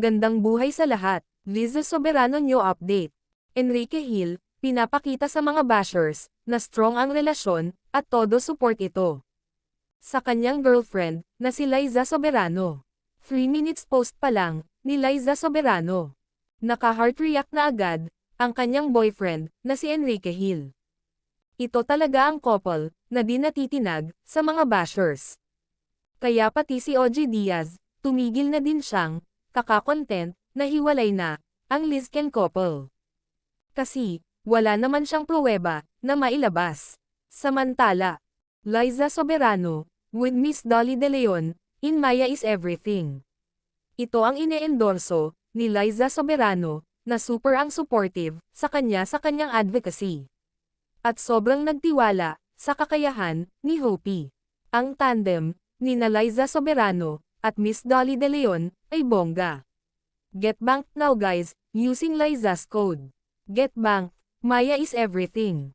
Magandang buhay sa lahat. Liza Soberano New Update. Enrique Hill, pinapakita sa mga bashers, na strong ang relasyon, at todo support ito. Sa kanyang girlfriend, na si Liza Soberano. 3 minutes post pa lang, ni Liza Soberano. Naka-heart react na agad, ang kanyang boyfriend, na si Enrique Hill. Ito talaga ang couple, na di natitinag, sa mga bashers. Kaya pati si OG Diaz, tumigil na din siyang, kakakontent, na hiwalay na, ang Lizken couple. Kasi, wala naman siyang pruweba, na mailabas. Samantala, Liza Soberano, with Miss Dolly De Leon, in Maya is Everything. Ito ang ine-endorso, ni Liza Soberano, na super ang supportive, sa kanya sa kanyang advocacy. At sobrang nagtiwala, sa kakayahan, ni Hopi. Ang tandem, ni na Liza Soberano, at Miss Dolly De Leon, ay bongga. Get banked now guys, using Liza's code. Get banked, Maya is everything.